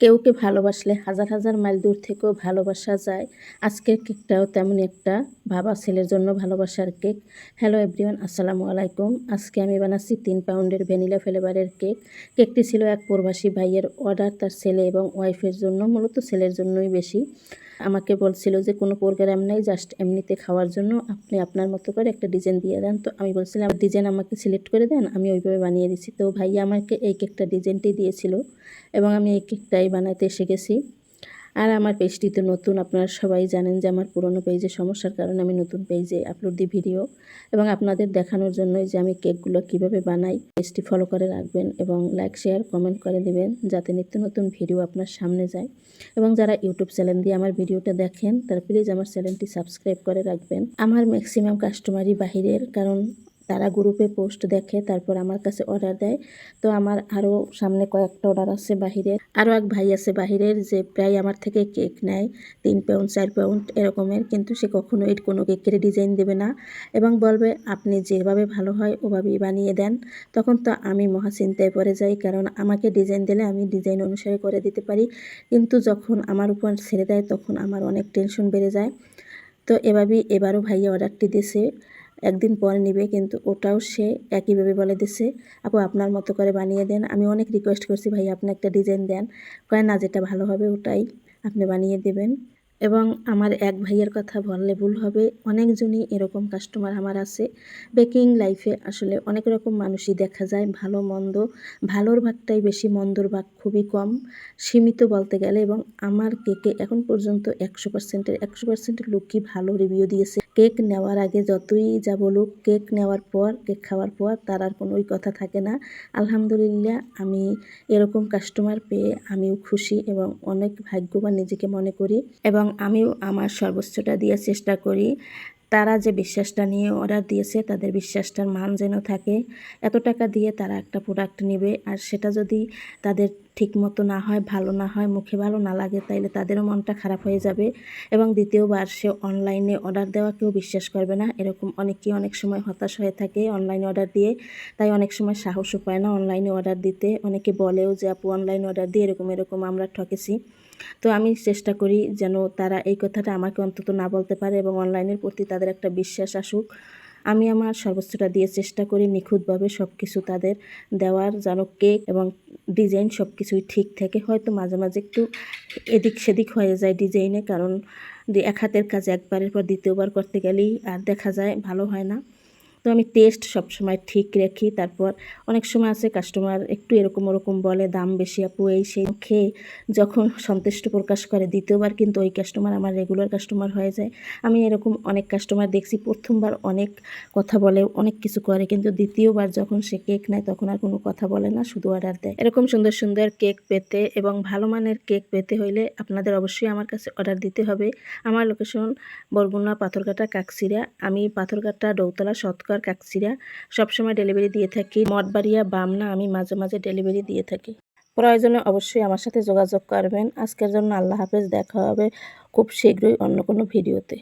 কেউকে ভালোবাসলে? হাজার হাজার মাইল দূর থেকেও ভালোবাসা যায়। আজকের কেকটাও তেমন একটা বাবা ছেলের জন্য ভালোবাসার কেক। হ্যালো এভরিওয়ান, আসসালামু আলাইকুম। আজকে আমি বানাচ্ছি তিন পাউন্ডের ভ্যানিলা ফ্লেভারের কেক। কেকটি ছিল এক প্রবাসী ভাইয়ের অর্ডার, তার ছেলে এবং ওয়াইফের জন্য, মূলত ছেলের জন্যই বেশি। আমাকে বলছিল যে, কোনো প্রোগ্রাম নেই জাস্ট এমনিতে খাওয়ার জন্য আপনি আপনার মতো করে একটা ডিজাইন দিয়ে দেন। তো আমি বলছিলাম ডিজাইন আমাকে সিলেক্ট করে দেন, আমি ওইভাবে বানিয়ে দিচ্ছি তো ভাইয়া আমাকে এই কেকটা ডিজাইনটি দিয়েছিল এবং আমি এই কেকটাই বানাতে শিখেছি। আর আমার পেজটি তো নতুন, আপনারা সবাই জানেন যে আমার পুরনো পেজে সমস্যার কারণে আমি নতুন পেজে আপলোড দিই ভিডিও এবং আপনাদের দেখানোর জন্যই যে আমি কেকগুলো কীভাবে বানাই পেজটি ফলো করে রাখবেন এবং লাইক শেয়ার কমেন্ট করে দিবেন যাতে নিত্য নতুন ভিডিও আপনার সামনে যায়। এবং যারা ইউটিউব চ্যানেল দিয়ে আমার ভিডিওটা দেখেন, তারা প্লিজ আমার চ্যানেলটি সাবস্ক্রাইব করে রাখবেন। আমার ম্যাক্সিমাম কাস্টমারই বাহিরের, কারণ তারা গ্রুপে পোস্ট দেখে, তারপর আমার কাছে অর্ডার দেয়। তো আমার আরও সামনে কয়েকটা অর্ডার আছে বাহিরের। আরও এক ভাই আছে বাহিরের যে প্রায় আমার থেকে কেক নেয়, তিন পাউন্ড চার পাউন্ড এরকমের, কিন্তু সে কখনো এর কোনো কেকের ডিজাইন দেবে না এবং বলবে, আপনি যেভাবে ভালো হয়, ওভাবেই বানিয়ে দেন। তখন তো আমি মহা চিন্তায় পড়ে যাই, কারণ আমাকে ডিজাইন দিলে আমি ডিজাইন অনুসারে করে দিতে পারি। কিন্তু যখন আমার উপর ছেড়ে দেয়, তখন আমার অনেক টেনশন বেড়ে যায়। তো এভাবেই এবারও ভাইয়া অর্ডারটি দিয়েছে একদিন পরে নিবে, কিন্তু ওটাও সে একইভাবে বলে দিছে, আপু, আপনার মতো করে বানিয়ে দেন। আমি অনেক রিকোয়েস্ট করছি, ভাই, আপনি একটা ডিজাইন দেন। কয়, না, যেটা ভালো হবে ওটাই আপনি বানিয়ে দেবেন। এবং আমার এক ভাইয়ের কথা বললে ভুল হবে। অনেকজনই এরকম কাস্টমার আমার আছে। বেকিং লাইফে আসলে অনেক রকম মানুষই দেখা যায়, ভালো, মন্দ। ভালোর ভাগটাই বেশি, মন্দর ভাগ খুবই কম। সীমিত বলতে গেলে এবং আমার কেকে এখন পর্যন্ত একশো পার্সেন্টের একশো পার্সেন্টের লোকই ভালো রিভিউ দিয়েছে। কেক নেওয়ার আগে যতই যা বলুক কেক নেওয়ার পর কেক খাওয়ার পর তার আর কোনোই কথা থাকে না। আলহামদুলিল্লাহ, আমি এরকম কাস্টমার পেয়ে আমিও খুশি এবং অনেক ভাগ্যবান নিজেকে মনে করি। এবং আমিও আমার সর্বোচ্চটা দিয়ে চেষ্টা করি। তারা যে বিশ্বাসটা নিয়ে অর্ডার দিয়েছে, তাদের বিশ্বাসটার মান যেন থাকে। এত টাকা দিয়ে তারা একটা প্রোডাক্ট নেবে আর সেটা যদি তাদের ঠিক মতো না হয়, ভালো না হয়, মুখে ভালো না লাগে, তাইলে তাদেরও মনটা খারাপ হয়ে যাবে এবং দ্বিতীয়বার সে অনলাইনে অর্ডার দেওয়া কেউ বিশ্বাস করবে না। এরকম অনেকেই অনেক সময় হতাশ হয়ে থাকে অনলাইনে অর্ডার দিয়ে, তাই অনেক সময় সাহসও পায় না অনলাইনে অর্ডার দিতে। অনেকে বলেও যে, আপু অনলাইন অর্ডার দিয়ে এরকম এরকম আমরা ঠকেছি। তো আমি চেষ্টা করি যেন তারা এই কথাটা আমাকে অন্তত না বলতে পারে এবং অনলাইনের প্রতি তাদের একটা বিশ্বাস আসুক। আমি আমার সর্বোচ্চটা দিয়ে চেষ্টা করি নিখুঁতভাবে সব কিছু তাদের দেওয়ার, যেন কেক এবং ডিজাইন সব কিছুই ঠিক থাকে। হয়তো মাঝে মাঝে একটু এদিক সেদিক হয়ে যায় ডিজাইনে, কারণ এক হাতের কাজ একবারের পর দ্বিতীয়বার করতে গেলেই আর দেখা যায় ভালো হয় না। তো আমি টেস্ট সবসময় ঠিক রাখি। তারপর অনেক সময় আছে কাস্টমার একটু এরকম ওরকম বলে, দাম বেশি আপু, এই সেই। খেয়ে যখন সন্তুষ্ট প্রকাশ করে, দ্বিতীয়বার কিন্তু ওই কাস্টমার আমার রেগুলার কাস্টমার হয়ে যায়। আমি এরকম অনেক কাস্টমার দেখছি, প্রথমবার অনেক কথা বলে, অনেক কিছু করে, কিন্তু দ্বিতীয়বার যখন সে কেক নেয়, তখন আর কোনো কথা বলে না, শুধু অর্ডার দেয়। এরকম সুন্দর সুন্দর কেক পেতে এবং ভালো মানের কেক পেতে হইলে আপনাদের অবশ্যই আমার কাছে অর্ডার দিতে হবে। আমার লোকেশন বরগুনা পাথরঘাটা কাকসিরা। আমি পাথরঘাটা ডৌতলা সৎকার আর কাকসিরা সবসময় ডেলিভারি দিয়ে থাকি। মঠবাড়িয়া, বামনা আমি মাঝে মাঝে ডেলিভারি দিয়ে থাকি। প্রয়োজনে অবশ্যই আমার সাথে যোগাযোগ করবেন। আজকের জন্য আল্লাহ হাফেজ। দেখা হবে খুব শীঘ্রই অন্য কোনো ভিডিওতে